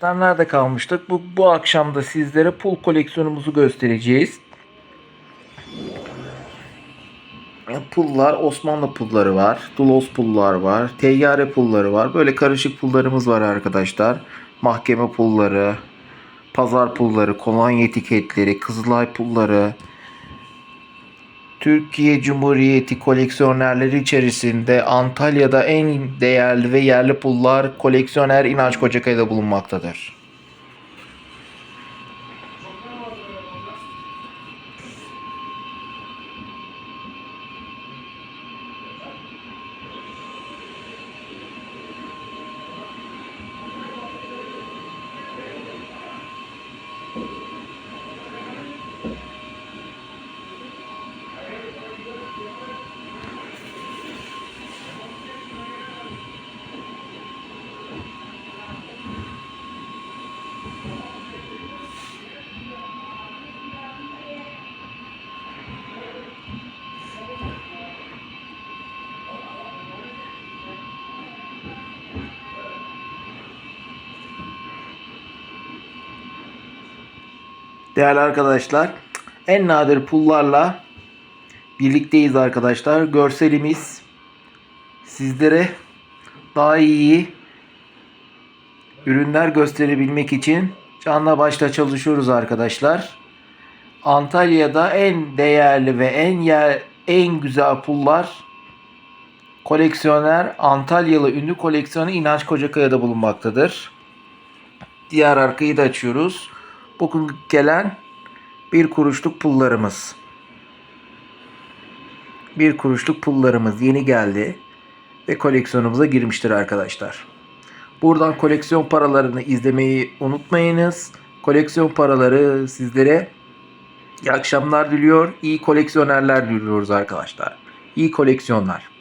Arkadaşlar nerede kalmıştık? Bu, bu akşam da sizlere pul koleksiyonumuzu göstereceğiz. Pullar, Osmanlı pulları var. Dulos pullar var. Teyyare pulları var. Böyle karışık pullarımız var arkadaşlar. Mahkeme pulları, pazar pulları, kolonya etiketleri, Kızılay pulları, Türkiye Cumhuriyeti koleksiyonerleri içerisinde Antalya'da en değerli ve yerli pullar koleksiyoner İnanç Kocakaya'da bulunmaktadır. Değerli arkadaşlar, en nadir pullarla birlikteyiz arkadaşlar. Görselimiz sizlere daha iyi ürünler gösterebilmek için canla başla çalışıyoruz arkadaşlar. Antalya'da en değerli ve en yer en güzel pullar koleksiyoner Antalyalı ünlü koleksiyonu İnanç Kocakaya'da bulunmaktadır. Diğer arkayı da açıyoruz. Bugün gelen bir kuruşluk pullarımız. Bir kuruşluk pullarımız yeni geldi ve koleksiyonumuza girmiştir arkadaşlar. Buradan koleksiyon paralarını izlemeyi unutmayınız. Koleksiyon paraları sizlere iyi akşamlar diliyor. İyi koleksiyonerler diliyoruz arkadaşlar. İyi koleksiyonlar.